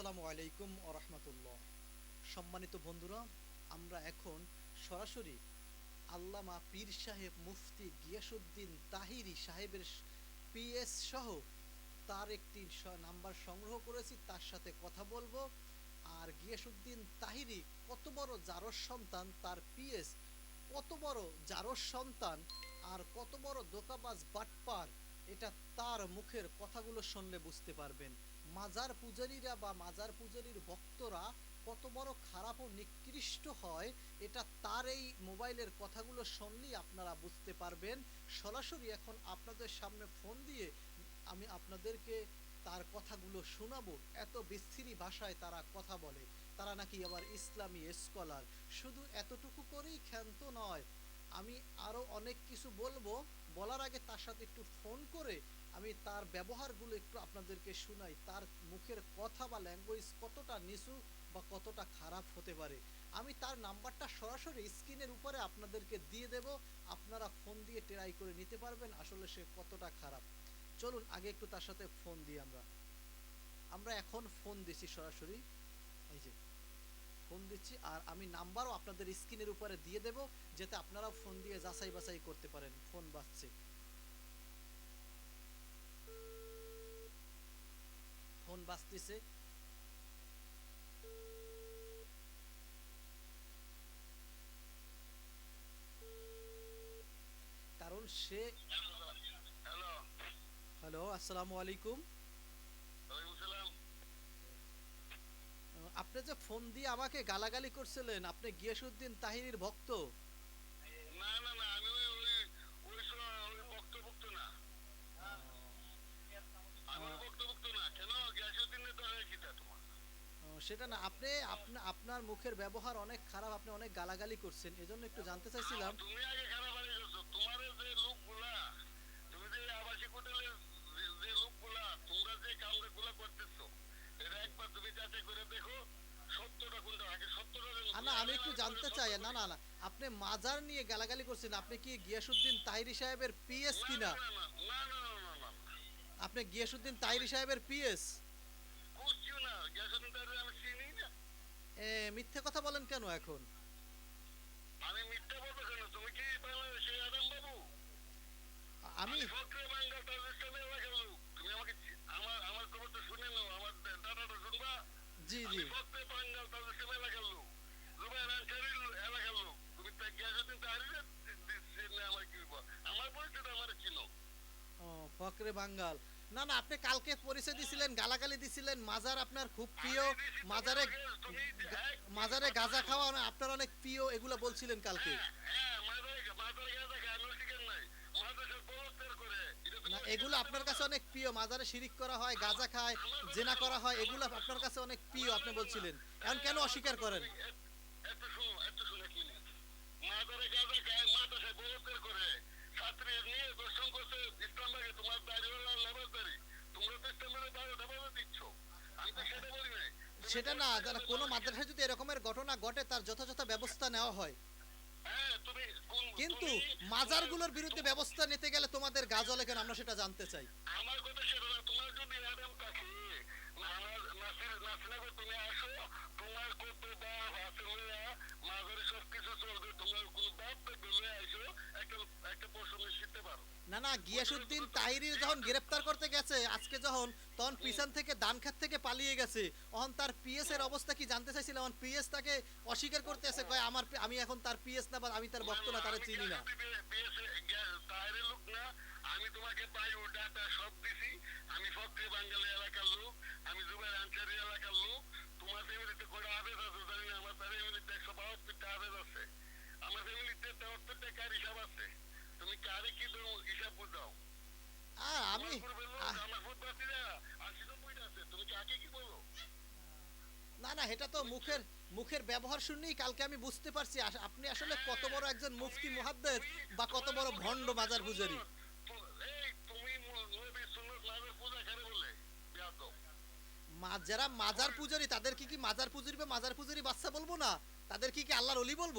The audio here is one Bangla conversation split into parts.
আসসালামু আলাইকুম রহমতুল্লাহ। সম্মানিত বন্ধুরা, আমরা এখন সরাসরি আল্লামা পীর সাহেব মুফতি গিয়াসুদ্দিন তাহিরি সাহেবের পিএস সহ তার একটি নাম্বার সংগ্রহ করেছি, তার সাথে কথা বলব। আর গিয়াসুদ্দিন তাহিরি কত বড় জারস সন্তান, তার পিএস কত বড় জারস সন্তান আর কত বড় দোকাবাজ বাটপার, এটা তার মুখের কথাগুলো শুনলে বুঝতে পারবেন। মাজার পূজারীরা বা মাজার পূজারীর ভক্তরা কত বড় খারাপ ও নিকৃষ্ট হয়, এটা তার এই মোবাইলের কথাগুলো শুনলেই আপনারা বুঝতে পারবেন। সরাসরি এখন আপনাদের সামনে ফোন দিয়ে আমি আপনাদেরকে তার কথাগুলো শোনাবো। এত বিস্তৃতি ভাষায় তারা কথা বলে। তারা নাকি আবার ইসলামী স্কলার শুধু এতটুকু করেই ক্ষান্ত নয়, আমি আরও অনেক কিছু বলব। বলার আগে তার সাথে একটু ফোন করে আমি তার ব্যবহারগুলো একটু আপনাদেরকে শোনাই। তার মুখের কথা বা ল্যাঙ্গুয়েজ কতটা নিচু বা কতটা খারাপ হতে পারে। আমি তার নাম্বারটা সরাসরি স্ক্রিনের উপরে আপনাদেরকে দিয়ে দেব। আপনারা ফোন দিয়ে ট্রাই করে নিতে পারবেন আসলে সে কতটা খারাপ। চলুন, আগে একটু তার সাথে ফোন দিই আমরা। আমরা এখন ফোন দিচ্ছি সরাসরি। এই যে, ফোন দিচ্ছি আর আমি নাম্বারও আপনাদের স্ক্রিনের উপরে দিয়ে দেব যাতে আপনারা ফোন দিয়ে যাচাই বাছাই করতে পারেন। ফোন বাজছে। ফোন বাজতেছে। কারণ সে হ্যালো। আসসালামু আলাইকুম। আপনি যে ফোন দিয়ে আমাকে গালাগালি করছিলেন আপনি গিয়াসুদ্দিন তাহিরির ভক্ত? না না না আমি ওই ওই ওই স- ওই বক্তব্য না আমি ওই বক্তব্য না কেন গ্যাসের দিনে তো হয়ে কিটা তোমার আহ, সেটা না আপনি আপনার মুখের ব্যবহার অনেক খারাপ আপনি অনেক গালাগালি করছেন এজন্য একটু জানতে চাইছিলাম তুমি আগে খারাপ করছ তোমার যে লোকগুলা তুমি যে আবাসিক হোটেলের যে- যে লোকগুলা তোমরা যে কামগুলা করতেছো এটা একবার তুমি যাচাই করে দেখো সত্যটা কোনটা আগে সত্যটা দেখো। আর না আমি একটু জানতে চাই না না না আপনি মাজার নিয়ে গালাগালি করছেন আপনি কি গিয়াসুদ্দিন তাহিরি সাহেবের পিএস কিনা। আপনি গিয়াসুদ্দিন তাহিরি সাহেবের পিএস? না মিথ্যে কথা বলেন কেন এখন? আমি মিথ্যা বলব কেন? তুমি কি বাংলাদেশে আদাম বাবু? আমি ফকরে এলাকার লোক। তুমি আমাকে আমার আমার খবরটা শুনে নাও আমার ডাটাটা শুনবা? জি জি। ফকরে বাঙ্গাল তাজিস্তানের এলাকার লোক জুবাইর আনসারির লো- এলাকার লোক। তুমি তা গিয়াসুদ্দিন তাহারিরে চিনলে আমার কি? আমার আমার চিনো। ও ফকরে বাঙ্গাল। না না, আপনি কালকে পরিচয় দিছিলেন, গালাগালি দিছিলেন, মাজার আপনার খুব প্রিয়, মাজারে মাজারে গাঁজা খাওয়া আপনার অনেক প্রিয়, এগুলো বলছিলেন কালকে। না, এগুলো আপনার কাছে অনেক প্রিয়, মাজারে শিরিক করা হয়, গাঁজা খায়, জেনা করা হয়, এগুলো আপনার কাছে অনেক প্রিয়, আপনি বলছিলেন। এখন কেন অস্বীকার করেন একটু শুনো একটু শুনে কি মাদারে গাঁজা খায় মাদ্রাসায় বলৎকার করে ছাত্রী নিয়ে দর্শন করছে ইসলামবাগে তোমার দাড়িওয়ালা লেবাসদারি তোমরা তো ইসলামের দাড়ি লেবাস দিচ্ছ আমি তো সেটা বলি নাই তুমি সেটা না কোনো মাদ্রাসায় যদি এরকমের ঘটনা ঘটে তার যথাযথ ব্যবস্থা নেওয়া হয়। হ্যাঁ কিন্তু মাজারগুলোর বিরুদ্ধে ব্যবস্থা নিতে গেলে তোমাদের গাজলে কেন? আমরা সেটা জানতে চাই। আমার কথা সেটা না তোমার যদি অ্যাডাম থাকে নাসির নাসিনাগর তুমি আসো তোমার কত বাপ আছে লইয়া মাঝারে সব চলবে তোমার কোন বাপ থাকবে আসো একটা একটা প্রশ্ন শিখতে পারো। না না গিয়াসুদ্দিন তাহিরির যখন গ্রেফতার করতে গেছে আজকে যখন তখন পিছন থেকে দান খাত থেকে পালিয়ে গেছে। তখন তার পিএস এর অবস্থা কি জানতে চাইছিলাম? পিএস তাকে অস্বীকার করতে আছে কয় আমার আমি এখন তার পিএস না বা আমি তার ভক্ত না তারা চিনি না। আমি তোমাকে বায়ু ডাটা সব দিছি। আমি ফকরি বাঙ্গালি এলাকার লোক আমি জুবাইর আনসারি এলাকার লোক। তোমার ফ্যামিলিতে কোনো আবেদ আছে জানি না আমার ফ্যামিলিতে একশো বাহাত্তরটা আবেদ আছে আমার ফ্যামিলিতে তেহাত্তরটা কার হিসাব আছে তুমি কারে কি দেবো হিসাব বুঝাও আর আমি আমার পূর্বের লোক, আহ, আমার ফুটবাসীরা আশি নব্বইটা আছে তুমি কি আগে না না এটা তো মুখের মুখের ব্যবহার শুনেই কালকে আমি বুঝতে পারছি। আপনি আসলে কত বড় একজন মুফতি মুহাদ্দেস বা কত বড় বলে? বেয়াদব মা- যারা মাজার পূজারি তাদের কি কি মাজার পূজারি বা মাজার পূজারি বাচ্চা বলব না? তাদের কি কি আল্লাহর অলি বলব?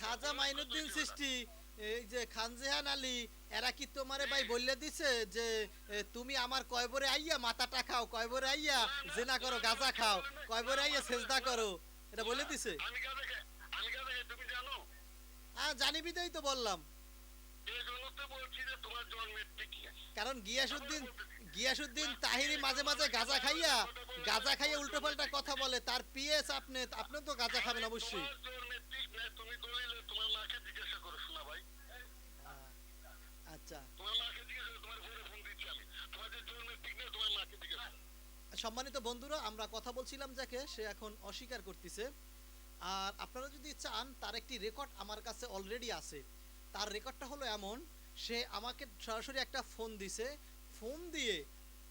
খাজা মাইনুদ্দিন সৃষ্টি এই যে খানজেহান আলী এরা কি তোমারে ভাই বললে দিছে যে তুমি আমার কয়বরে আইয়া মাথাটা খাও কয়বরে আইয়া জেনা করো গাঁজা খাও কয়বরে আইয়া সেজদা করো এটা বলে দিছে? হ্যাঁ জানি বিদাই তো বললাম। কারণ গিয়াসুদ্দিন গিয়াসুদ্দিন তাহিরি মাঝে মাঝে গাঁজা খাইয়া গাঁজা খাইয়া উল্টো পাল্টা কথা বলে তার পিএস আপনি আপনি তো গাঁজা খাবেন অবশ্যই তোমার জন্মের ঠিক নাই তুমি দলিলে তোমার মাকে জিজ্ঞাসা করো শোনা ভাই আচ্ছা তোমার মাকে জিজ্ঞাসা করো তোমার ঘরে ফোন দিচ্ছি আমি তোমার যে জন্মের ঠিক নাই তোমার মাকে জিজ্ঞাসা করো। সম্মানিত বন্ধুরা আমরা কথা বলছিলাম যাকে সে এখন অস্বীকার করতেছে। আর আপনারা যদি চান তার একটি রেকর্ড আমার কাছে অলরেডি আছে। তার রেকর্ডটা হলো এমন সে আমাকে সরাসরি একটা ফোন দিছে। ফোন দিয়ে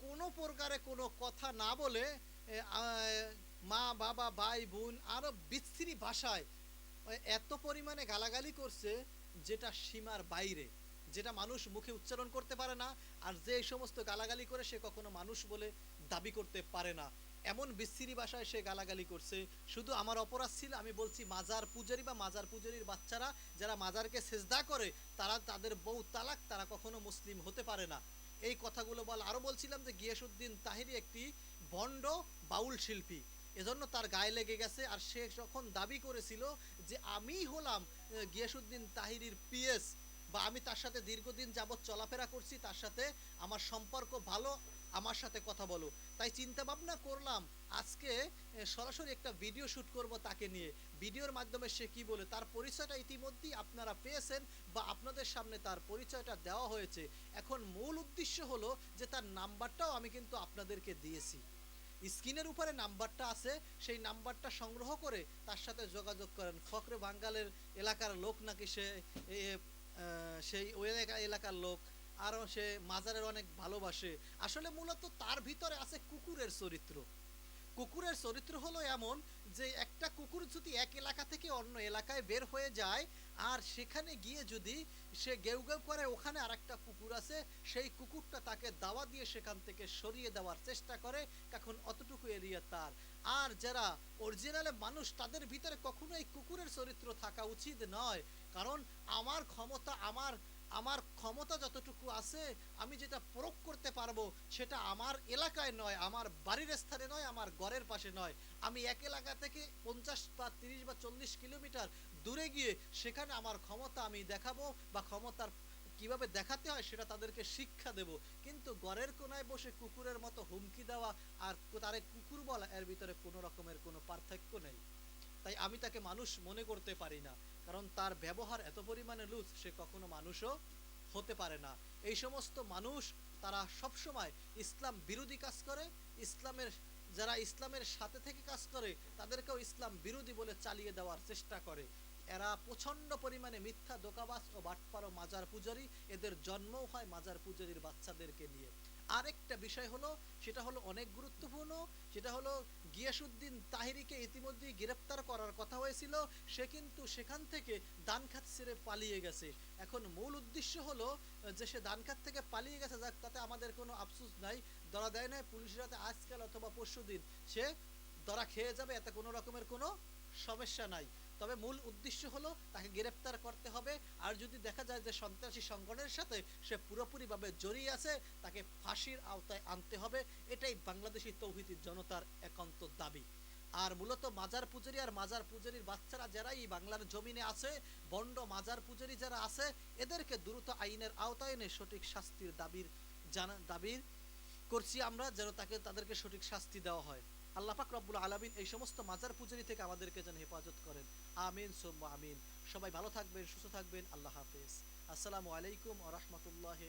কোনো প্রকারে কোনো কথা না বলে মা বাবা ভাই বোন আরও বিচ্ছিরি ভাষায় এত পরিমাণে গালাগালি করছে যেটা সীমার বাইরে। যেটা মানুষ মুখে উচ্চারণ করতে পারে না, আর যে এই সমস্ত গালাগালি করে সে কখনো মানুষ বলে দাবি করতে পারে না। এমন বিচ্ছিরি ভাষায় সে গালাগালি করছে, শুধু আমার অপরাধ ছিল, আমি বলছি মাজার পূজারি বা মাজার পূজারির বাচ্চারা যারা মাজারকে সেজদা করে, তারা তাদের বউ তালাক, তারা কখনো মুসলিম হতে পারে না। এই কথাগুলো বল আরও বলছিলাম যে গিয়াসুদ্দিন তাহিরি একটি ভণ্ড বাউল শিল্পী। এজন্য তার গায়ে লেগে গেছে, আর সে যখন দাবি করেছিল যে আমি হলাম গিয়াসুদ্দিন তাহিরির পিএস বা আমি তার সাথে দীর্ঘদিন যাবৎ চলাফেরা করছি, তার সাথে আমার সম্পর্ক ভালো, আমার সাথে কথা বলো। তাই চিন্তা ভাবনা করলাম আজকে সরাসরি একটা ভিডিও শুট করব তাকে নিয়ে। ভিডিওর মাধ্যমে সে কি বলে, তার পরিচয়টা ইতিমধ্যেই আপনারা পেয়েছেন বা আপনাদের সামনে তার পরিচয়টা দেওয়া হয়েছে। এখন মূল উদ্দেশ্য হলো যে তার নাম্বারটাও আমি কিন্তু আপনাদেরকে দিয়েছি। স্ক্রিনের উপরে নাম্বারটা আছে, সেই নাম্বারটা সংগ্রহ করে তার সাথে যোগাযোগ করেন। ফকরে বাঙ্গালের এলাকার লোক নাকি সে সেই ওই এলাকার লোক, আরও সে মাজারের অনেক ভালোবাসে। আসলে মূলত তার ভিতরে আছে কুকুরের চরিত্র। কুকুরের চরিত্র হলো এমন যে, একটা কুকুর যদি এক এলাকা থেকে অন্য এলাকায় বের হয়ে যায়, আর সেখানে গিয়ে যদি সে গেউ গেউ করে, ওখানে আরেকটা কুকুর আছে, সেই কুকুরটা তাকে দাওয়া দিয়ে সেখান থেকে সরিয়ে দেওয়ার চেষ্টা করে এখন অতটুকু এরিয়া তার। আর যারা অরিজিনালে মানুষ, তাদের ভিতরে কখনোই কুকুরের চরিত্র থাকা উচিত নয়। কারণ আমার ক্ষমতা, আমার আমার ক্ষমতা যতটুকু আছে, আমি যেটা প্রয়োগ করতে পারব সেটা আমার এলাকায় নয়, আমার বাড়ির স্থানে নয়, আমার ঘরের পাশে নয়। আমি এক এলাকা থেকে পঞ্চাশ বা তিরিশ বা চল্লিশ কিলোমিটার দূরে গিয়ে সেখানে আমার ক্ষমতা আমি দেখাবো বা ক্ষমতার কীভাবে দেখাতে হয় সেটা তাদেরকে শিক্ষা দেব। কিন্তু ঘরের কোনায় বসে কুকুরের মতো হুমকি দেওয়া আর তারে কুকুর বলা, এর ভিতরে কোনো রকমের কোনো পার্থক্য নেই। তাই আমি তাকে মানুষ মনে করতে পারি না। কারণ তার ব্যবহার এত পরিমাণে লুজ সে কখনো মানুষও হতে পারে না। এই সমস্ত মানুষ, তারা সবসময় ইসলাম বিরোধী কাজ করে, ইসলামের, যারা ইসলামের সাথে থেকে কাজ করে, তাদেরকেও ইসলাম বিরোধী বলে চালিয়ে দেওয়ার চেষ্টা করে। এরা প্রচণ্ড পরিমাণে মিথ্যা দোকাবাজ ও বাটপার ও মাজার পূজারি। এদের জন্মও হয় মাজার পূজারির বাচ্চাদেরকে নিয়ে। আরেকটা বিষয় হলো, সেটা হলো অনেক গুরুত্বপূর্ণ, সেটা হলো গিয়াসুদ্দিন তাহিরিকে ইতিমধ্যেই গ্রেপ্তার করার কথা হয়েছিল, সে কিন্তু সেখান থেকে দানখাত ছেড়ে পালিয়ে গেছে। এখন মূল উদ্দেশ্য হলো, যে সে দানখাত থেকে পালিয়ে গেছে, যাক, তাতে আমাদের কোনো আফসোস নাই, ধরা দেয় নাই পুলিশ রাতে আজকাল অথবা পরশু দিন সে ধরা খেয়ে যাবে, এতে কোনো রকমের কোনো সমস্যা নাই। তবে মূল উদ্দেশ্য হলো তাকে গ্রেপ্তার করতে হবে। আর যদি দেখা যায় যে সন্ত্রাসী সংগঠনের সাথে সে পুরোপুরিভাবে জড়িয়ে আছে, তাকে ফাঁসির আওতায় আনতে হবে। এটাই বাংলাদেশি তৌহিদি জনতার একান্ত দাবি। আর মূলত মাজার পূজারি আর মাজার পূজারির বাচ্চারা যারা এই বাংলার জমিনে আছে, বন্ড মাজার পূজারি যারা আছে, এদেরকে দ্রুত আইনের আওতায় এনে সঠিক শাস্তির দাবির জানা দাবির করছি আমরা, যেন তাকে, তাদেরকে সঠিক শাস্তি দেওয়া হয়। আল্লাহ পাক রব্বুল আলমিন এই সমস্ত মাজার পুজারি থেকে আমাদেরকে যেন হেফাজত করেন। আমিন, সোম্ম আমিন। সবাই ভালো থাকবেন, সুস্থ থাকবেন। আল্লাহ হাফেজ। আসসালামু আলাইকুম ও রহমতুল্লাহ